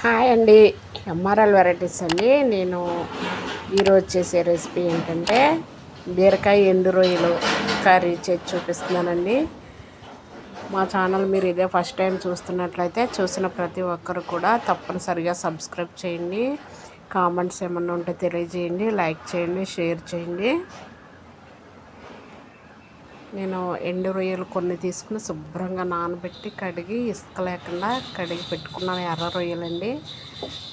Hi అండి. MRL varieties అండి. నేను ఈరోజు చేసే రెసిపీ ఏంటంటే బీరకాయ ఎండు రొయ్యలు కర్రీ చేసి చూపిస్తున్నానండి. మా ఛానల్ మీరు ఇదే ఫస్ట్ టైం చూస్తున్నట్లయితే చూసిన ప్రతి ఒక్కరు కూడా తప్పనిసరిగా సబ్స్క్రైబ్ చేయండి. కామెంట్స్ ఏమన్నా ఉంటే తెలియజేయండి లైక్ చేయండి షేర్ చేయండి. నేను ఎండు రొయ్యలు కొన్ని తీసుకుని శుభ్రంగా నానబెట్టి కడిగి ఇసుక లేకుండా కడిగి పెట్టుకున్నాను ఎర్ర రొయ్యలండి.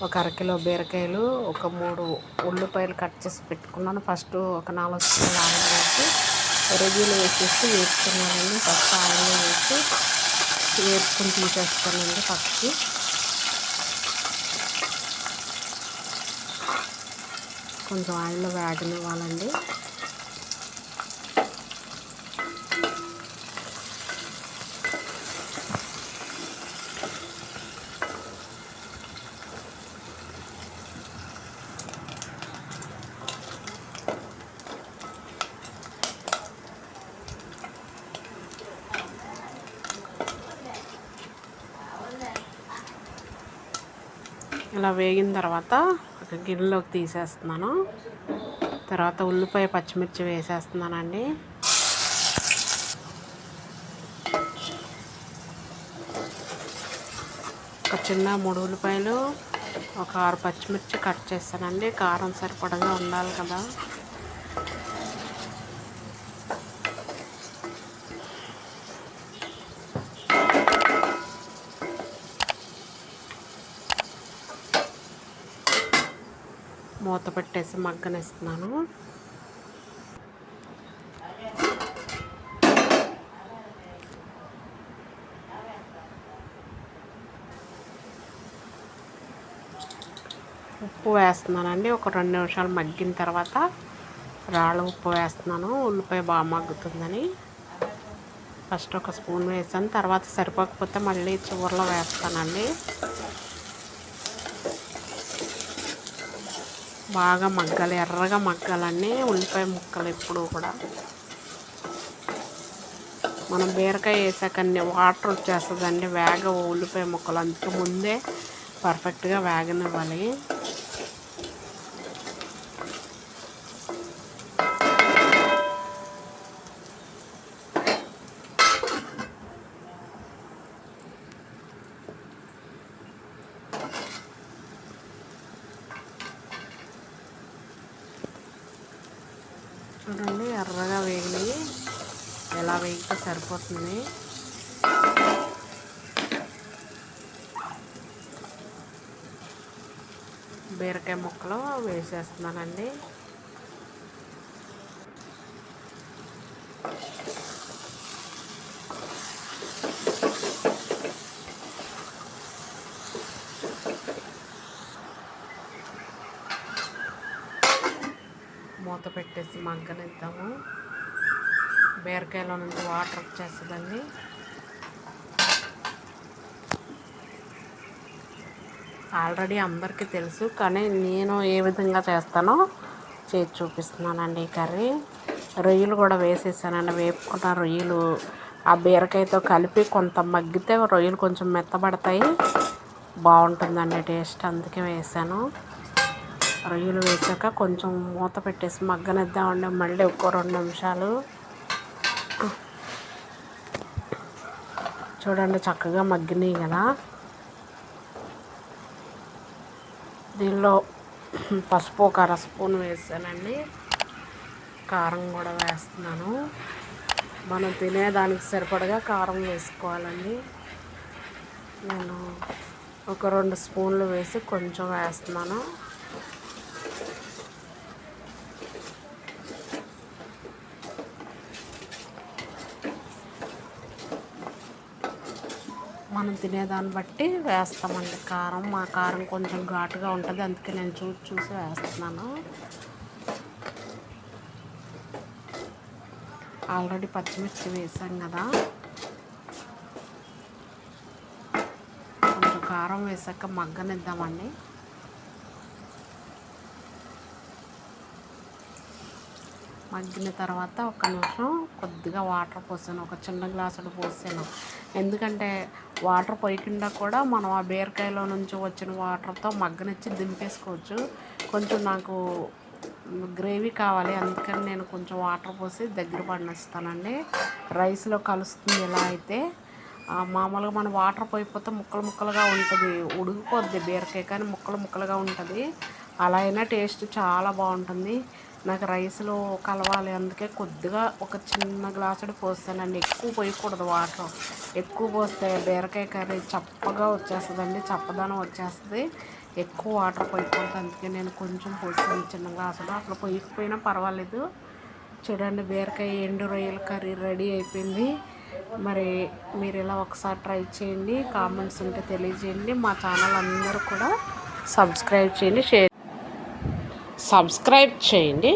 ఒక అరకిలో బీరకాయలు ఒక మూడు ఉల్లిపాయలు కట్ చేసి పెట్టుకున్నాను. ఫస్ట్ ఒక నాలుగు స్పూన్లు ఆయిల్ వేసి రొయ్యలు వేసేసి వేసుకున్నానండి ఫస్ట్ ఆయిల్ వేసి వేసుకుని తీసేస్తానండి ఫస్ట్. కొంచెం ఆయిల్లో వేగనివ్వాలండి. ఇలా వేగిన తర్వాత ఒక గిన్నెలోకి తీసేస్తున్నాను. తర్వాత ఉల్లిపాయ పచ్చిమిర్చి వేసేస్తున్నానండి. ఒక చిన్న మూడు ఉల్లిపాయలు ఒక ఆరు పచ్చిమిర్చి కట్ చేస్తానండి. కారం సరిపడగా ఉండాలి కదా. మూత పెట్టేసి మగ్గనిస్తున్నాను. ఉప్పు వేస్తున్నానండి. ఒక రెండు నిమిషాలు మగ్గిన తర్వాత రాళ్ళ ఉప్పు వేస్తున్నాను. ఉల్లిపాయ బాగా మగ్గుతుందని. ఫస్ట్ ఒక స్పూన్ వేసాను. తర్వాత సరిపోకపోతే మళ్ళీ చివరిలో వేస్తానండి. బాగా మగ్గాలి ఎర్రగా మగ్గాలన్నీ ఉల్లిపాయ ముక్కలు ఎప్పుడూ కూడా. మనం బీరకాయ వేసాక వాటర్ వచ్చేస్తుందండి వేగ ఉల్లిపాయ ముక్కలు అంత ముందే పర్ఫెక్ట్గా వేగనివ్వాలి. చూడండి ఎర్రగా వేగినాయి. ఎలా వేగితే సరిపోతుంది. బీరకాయ ముక్కలు వేసేస్తున్నానండి. మూత పెట్టేసి మగ్గనిద్దాము బీరకాయలో నుంచి వాటర్ వచ్చేస్తుందండి. ఆల్రెడీ అందరికీ తెలుసు కానీ నేను ఏ విధంగా చేస్తానో చేసి చూపిస్తున్నానండి ఈ కర్రీ. రొయ్యలు కూడా వేసేసానండి వేపుకున్న రొయ్యలు. ఆ బీరకాయతో కలిపి కొంత మగ్గితే రొయ్యలు కొంచెం మెత్తబడతాయి. బాగుంటుందండి టేస్ట్ అందుకే వేసాను. రొయ్యలు వేసాక కొంచెం మూత పెట్టేసి మగ్గనిద్దామండి. మళ్ళీ ఒక్కో రెండు నిమిషాలు. చూడండి చక్కగా మగ్గినాయి కదా. దీనిలో పసుపు ఒక అర స్పూన్ వేసానండి. కారం కూడా వేస్తున్నాను. మనం తినేదానికి సరిపడగా కారం వేసుకోవాలండి. నేను ఒక రెండు స్పూన్లు వేసి కొంచెం వేస్తున్నాను. మనం తినేదాన్ని బట్టి వేస్తామండి. కారం మా కారం కొంచెం ఘాటుగా ఉంటుంది అందుకే నేను చూసి చూసి వేస్తున్నాను. ఆల్రెడీ పచ్చిమిర్చి వేసాం కదా. కొంచెం కారం వేసాక మగ్గనిద్దామండి. మగ్గిన తర్వాత ఒక నిమిషం కొద్దిగా వాటర్ పోసాను ఒక చిన్న గ్లాసుడు పోసాను. ఎందుకంటే వాటర్ పోయకుండా కూడా మనం ఆ బీరకాయలో నుంచి వచ్చిన వాటర్తో మగ్గనిచ్చి దింపేసుకోవచ్చు. కొంచెం నాకు గ్రేవీ కావాలి అందుకని నేను కొంచెం వాటర్ పోసి దగ్గర పండిస్తానండి. రైస్లో కలుస్తుంది ఇలా అయితే. మామూలుగా మనం వాటర్ పోయిపోతే ముక్కలు ముక్కలుగా ఉంటుంది. ఉడికిపోద్ది బీరకాయ కానీ ముక్కలు ముక్కలుగా ఉంటుంది. అలా అయినా టేస్ట్ చాలా బాగుంటుంది. నాకు రైస్లో కలవాలి. అందుకే కొద్దిగా ఒక చిన్న గ్లాసుడు పోస్తానండి. ఎక్కువ పోయకూడదు వాటర్. ఎక్కువ పోస్తే బీరకాయ కర్రీ చప్పగా వచ్చేస్తుందండి. చప్పదనం వచ్చేస్తుంది. ఎక్కువ వాటర్ పోయకూడదు. అందుకే నేను కొంచెం పోస్తాను చిన్న గ్లాసులో అసలు పోయకపోయినా పర్వాలేదు. చూడండి బీరకాయ ఎండు రొయ్యల కర్రీ రెడీ అయిపోయింది. మరి మీరు ఇలా ఒకసారి ట్రై చేయండి. కామెంట్స్ ఉంటే తెలియజేయండి. మా ఛానల్ అందరూ కూడా సబ్స్క్రైబ్ చేయండి షేర్ సబ్స్క్రైబ్ చేయండి.